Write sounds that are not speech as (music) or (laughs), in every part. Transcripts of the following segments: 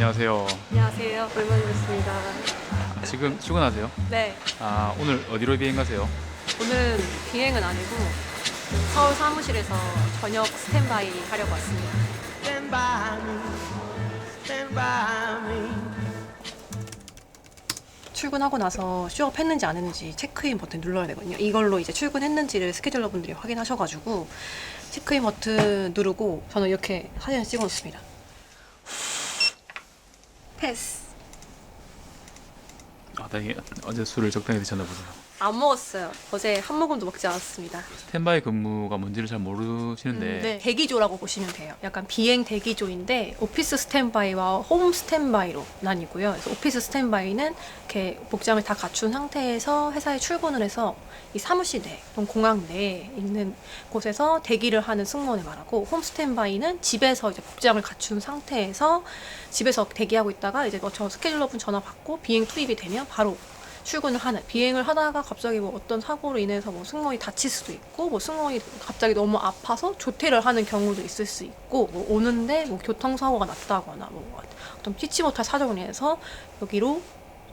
안녕하세요. 안녕하세요. 오랜만에 뵙습니다. 지금 출근하세요? 네, 아 오늘 어디로 비행 가세요? 오늘 비행은 아니고 서울 사무실에서 저녁 스탠바이 하려고 왔습니다. Stand by me, stand by me. 출근하고 나서 쇼업 했는지 안 했는지 체크인 버튼 눌러야 되거든요. 이걸로 이제 출근했는지를 스케줄러분들이 확인하셔가지고 체크인 버튼 누르고 저는 이렇게 사진을 찍어놓습니다. 패스. 아 다행히 어제 술을 적당히 드셨나 보네요. 안 먹었어요. 어제 한 모금도 먹지 않았습니다. 스탠바이 근무가 뭔지를 잘 모르시는데 음, 네, 대기조라고 보시면 돼요. 약간 비행 대기조인데 오피스 스탠바이와 홈 스탠바이로 나뉘고요. 그래서 오피스 스탠바이는 이렇게 복장을 다 갖춘 상태에서 회사에 출근을 해서 이 사무실 내, 또는 공항 내에 있는 곳에서 대기를 하는 승무원을 말하고 홈 스탠바이는 집에서 이제 복장을 갖춘 상태에서 집에서 대기하고 있다가 이제 뭐저 스케줄러분 전화 받고 비행 투입이 되면 바로 출근을 하는 비행을 하다가 갑자기 뭐 어떤 사고로 인해서 뭐 승무원이 다칠 수도 있고 뭐 승무원이 갑자기 너무 아파서 조퇴를 하는 경우도 있을 수 있고 뭐 오는데 뭐 교통사고가 났다거나 뭐 어떤 피치 못할 사정으로 인해서 여기로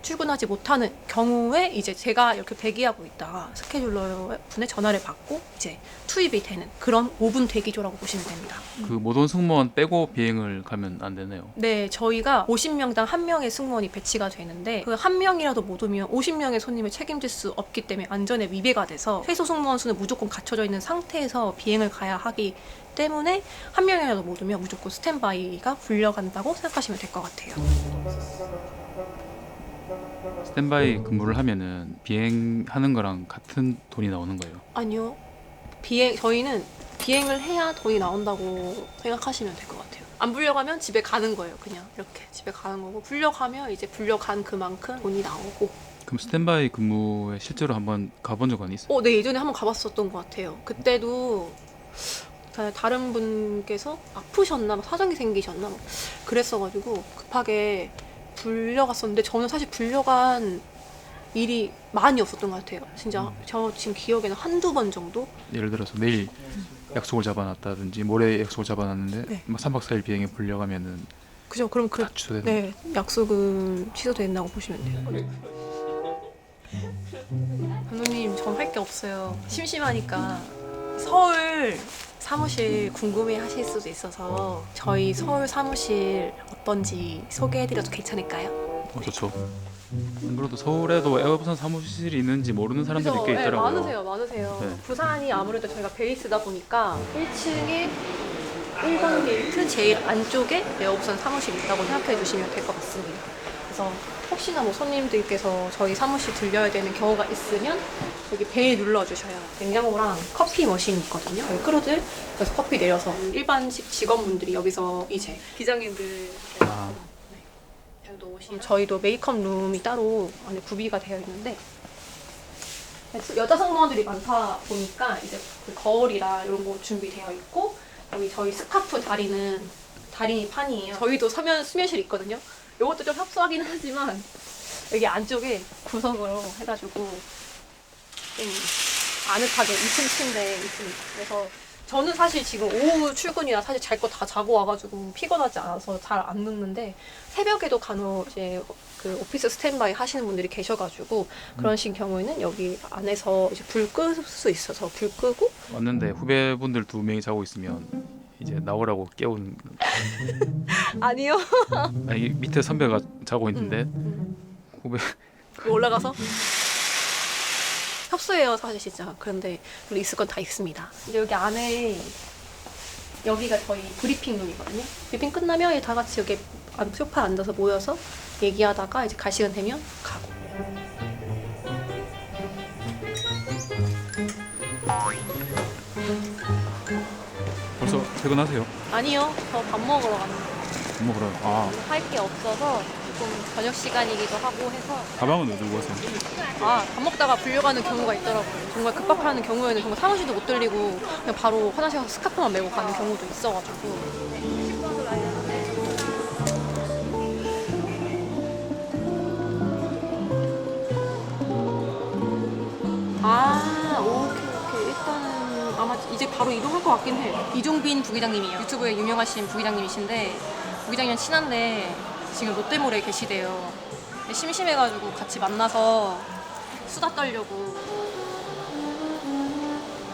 출근하지 못하는 경우에 이제 제가 이렇게 대기하고 있다가 스케줄러 분의 전화를 받고 이제 투입이 되는 그런 5분 대기조라고 보시면 됩니다. 그 모든 승무원 빼고 비행을 가면 안 되네요. 네, 저희가 50명당 한 명의 승무원이 배치가 되는데 그 한 명이라도 못 오면 50명의 손님을 책임질 수 없기 때문에 안전에 위배가 돼서 최소 승무원 수는 무조건 갖춰져 있는 상태에서 비행을 가야 하기 때문에 한 명이라도 못 오면 무조건 스탠바이가 불려간다고 생각하시면 될 것 같아요. 스탠바이 근무를 하면은 비행하는 거랑 같은 돈이 나오는 거예요. 아니요. 비행 저희는 비행을 해야 돈이 나온다고 생각하시면 될 것 같아요. 안 불려가면 집에 가는 거예요. 그냥 이렇게 집에 가는 거고 불려가면 이제 불려간 그만큼 돈이 나오고 그럼 스탠바이 근무에 실제로 한번 가본 적은 있어요? 어, 네 예전에 한번 가봤었던 것 같아요. 그때도 다- 다른 분께서 아프셨나, 막 사정이 생기셨나, 막 그랬어가지고 급하게 불려갔었는데 저는 사실 불려간 일이 많이 없었던 것 같아요. 진짜 저 지금 기억에는 한두 번 정도? 예를 들어서 내일 약속을 잡아놨다든지 모레 약속을 잡아놨는데 네. 막 3박 4일 비행에 불려가면은 그죠? 그럼 그 다 취소되는 네, 약속은 취소된다고 보시면 돼요. 감독님, 전 할 게 없어요. 심심하니까 서울 사무실 궁금해 하실 수도 있어서 저희 서울 사무실 어떤지 소개해드려도 괜찮을까요? 어, 좋죠. 안 그래도 서울에도 에어부산 사무실이 있는지 모르는 사람들이? 꽤 네, 있더라고요. 많으세요, 많으세요. 네. 부산이 아무래도 저희가 베이스다 보니까 1층에 1번 게이트 제일 안쪽에 에어부산 사무실이 있다고 생각해 주시면 될 것 같습니다. 그래서 혹시나 뭐 손님들께서 저희 사무실 들려야 되는 경우가 있으면 여기 벨 눌러주셔요. 냉장고랑 커피 머신이 있거든요. 저희 크루들 그래서 커피 내려서 일반직 직원분들이 여기서 이제 기장님들 아. 여기도 오신 저희도 메이크업 룸이 따로 안에 구비가 되어 있는데 여자 승무원들이 많다 보니까 이제 그 거울이라 이런 거 준비되어 있고 여기 저희 스카프 다리는 다리 판이에요. 저희도 서면 수면실 있거든요. 이것도 좀 협소하긴 하지만 여기 안쪽에 구석으로 해가지고 좀 아늑하게 2층 침대 있습니다. 그래서 저는 사실 지금 오후 출근이라 사실 잘 거 다 자고 와가지고 피곤하지 않아서 잘 안 눕는데 새벽에도 간혹 이제 그 오피스 스탠바이 하시는 분들이 계셔가지고 그런 식 경우에는 여기 안에서 이제 불 끌 수 있어서 불 끄고 왔는데 후배분들 두 명이 자고 있으면 이제 나오라고 깨우는 (laughs) 아니요. (laughs) 아니 밑에 선배가 자고 있는데 음, 후배 음. 올라가서? 협소해요 사실 진짜. 그런데 물론 있을 건 다 있습니다. 이제 여기 안에 여기가 저희 브리핑 룸이거든요. 브리핑 끝나면 다 같이 여기 안- 소파에 앉아서 모여서 얘기하다가 이제 갈 시간 되면 가 퇴근하세요? 아니요 저 밥 먹으러 거예요 밥 먹으러 아 할 게 없어서 조금 저녁 시간이기도 하고 해서 가방은 왜 들고 가세요? 아, 밥 먹다가 불려가는 경우가 있더라고요. 정말 급박하는 경우에는 정말 사무실도 못 들리고 그냥 바로 화장실 가서 스카프만 메고 가는 경우도 있어가지고. 아, 이제 바로 이동할 것 같긴 해. 이종빈 부기장님이에요. 유튜브에 유명하신 부기장님이신데 부기장이랑 친한데 지금 롯데몰에 계시대요. 근데 심심해가지고 같이 만나서 수다 떨려고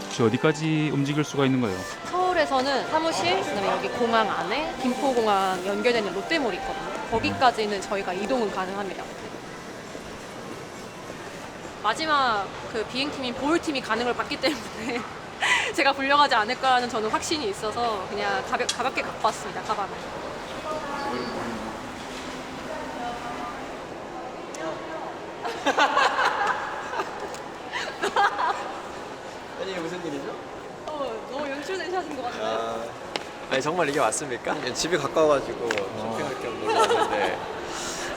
혹시 어디까지 움직일 수가 있는 거예요? 서울에서는 사무실, 그다음에 여기 공항 안에 김포공항 연결되는 롯데몰이 있거든요. 거기까지는 저희가 이동은 가능합니다. 마지막 그 비행팀인 보울팀이 가는 걸 봤기 때문에 (laughs) 제가 불려가지 않을 거라는 저는 확신이 있어서 그냥 가볍, 가볍게 갖고 왔습니다, 가방을. 아니 이게 무슨 일이죠? 어, 너무 연출된 샷인 것 같아요. 아, 아니 정말 이게 맞습니까? 집이 가까워가지고 쇼핑할 겸 놀러 왔는데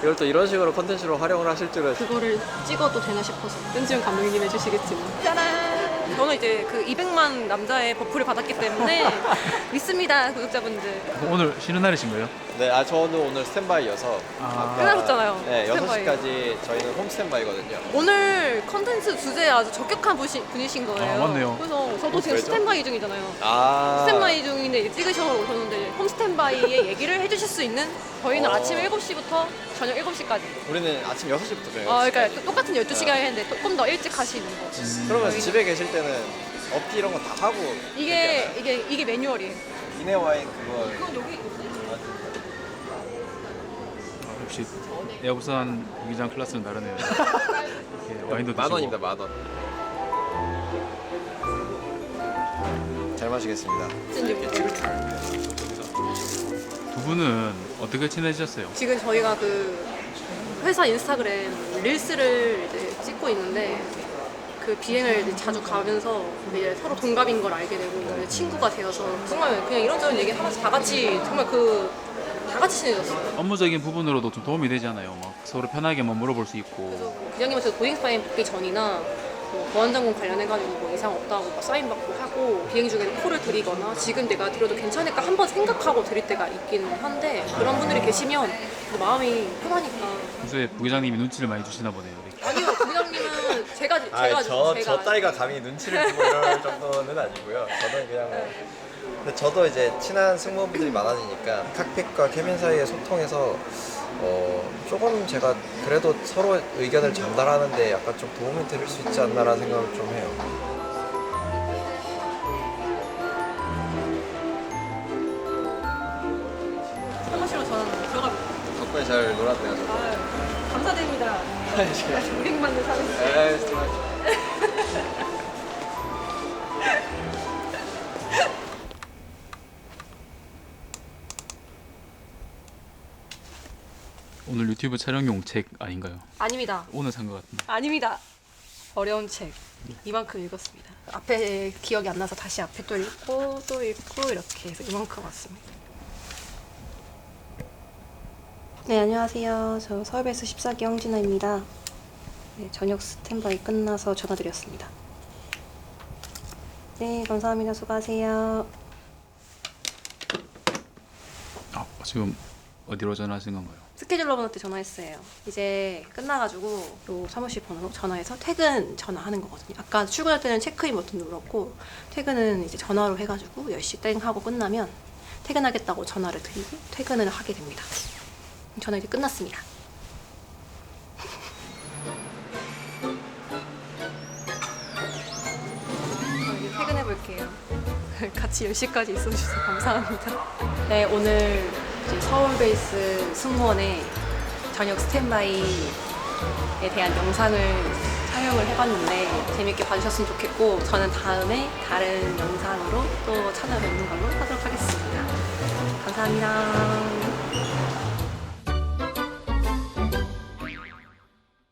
이걸 또 이런 식으로 컨텐츠로 활용을 하실 줄은 그거를 찍어도 되나 싶어서 은지훈 감독님 해주시겠지만 짜란 저는 이제 그 200만 남자의 버프를 받았기 때문에 (laughs) 믿습니다 구독자분들 오늘 쉬는 날이신 거예요? 네, 아 저는 오늘 스탠바이여서 아. 아까- 끝나셨잖아요, 네, 스탠바이. 6시까지 저희는 홈 스탠바이거든요. 오늘 컨텐츠 주제에 아주 적격한 분이, 분이신 거예요. 아, 맞네요. 그래서 저도 지금 왜죠? 스탠바이 중이잖아요. 아. 스탠바이 중인데 이제 찍으셔서 오셨는데 홈 스탠바이의 얘기를 해주실 수 있는 저희는 어. 아침 7시부터 저녁 7시까지. 우리는 아침 6시부터 저녁 어, 그러니까 똑같은 12시간 했는데 조금 더 일찍 하시는 거. 그러면 저희는- 집에 계실 때는 업기 이런 거 다 하고 이게 이게 이게 매뉴얼이에요. 이네 와인 그거 그건 여기 있는데 아, 역시 에어부산 무기장 클래스는 다르네요. 이렇게 (laughs) 와인도 만 드시고. 원입니다 만 원. 잘 마시겠습니다. 두 분은 어떻게 친해지셨어요? 지금 저희가 그 회사 인스타그램 릴스를 이제 찍고 있는데 그 비행을 이제 자주 가면서 이제 서로 동갑인 걸 알게 되고 이제 친구가 되어서 정말 그냥 이런저런 얘기 하면서 다 같이 정말 그 다 같이 친해졌어요. 업무적인 부분으로도 좀 도움이 되잖아요. 막 서로 편하게 뭐 물어볼 수 그래서 있고. 뭐 부장님한테 보잉 스파인 받기 전이나 뭐 보안장군 관련해가지고 뭐 이상 없다고 막 사인 받고 하고 비행 중에 콜을 드리거나 지금 내가 드려도 괜찮을까 한번 생각하고 드릴 때가 있기는 한데 그런 분들이 계시면 또 마음이 편하니까 평소에 부기장님이 눈치를 많이 주시나 보네요. 이렇게. 아니요 부장님은 제가 제가 아, 저, 제가 저 따위가 감히 눈치를 보고 이럴 정도는 아니고요. 저는 그냥 뭐. 근데 저도 이제 친한 승무원분들이 많아지니까 칵핏과 케빈 사이의 소통에서 어, 조금 제가 그래도 서로 의견을 전달하는데 약간 좀 도움이 될수 있지 않나라는 생각을 좀 해요. 사무실로 저는 들어가. 덕분에 잘 놀았네요. 아유, 감사드립니다. 우리 만든 사무실. 에이, 수고 유튜브 촬영용 책 아닌가요? 아닙니다. 오늘 산 것 같은데. 아닙니다. 어려운 책 이만큼 읽었습니다. 앞에 기억이 안 나서 다시 앞에 또 읽고 또 읽고 이렇게 해서 이만큼 왔습니다. 네 안녕하세요. 저 서울베이스 14기 황진아입니다. 네, 저녁 스탠바이 끝나서 전화드렸습니다. 네 감사합니다. 수고하세요. 아, 지금 어디로 전화하신 건가요? 스케줄러 분한테 전화했어요. 이제 끝나가지고 요 사무실 번호로 전화해서 퇴근 전화하는 거거든요. 아까 출근할 때는 체크인 버튼 눌렀고 퇴근은 이제 전화로 해가지고 10시 땡 하고 끝나면 퇴근하겠다고 전화를 드리고 퇴근을 하게 됩니다. 전화 이제 끝났습니다. 저 이제 퇴근해 볼게요. (laughs) 같이 10시까지 있어주셔서 감사합니다. 네, 오늘 서울 베이스 승무원의 저녁 스탠바이에 대한 영상을 촬영을 해봤는데 재밌게 봐주셨으면 좋겠고 저는 다음에 다른 영상으로 또 찾아뵙는 걸로 하도록 하겠습니다. 감사합니다.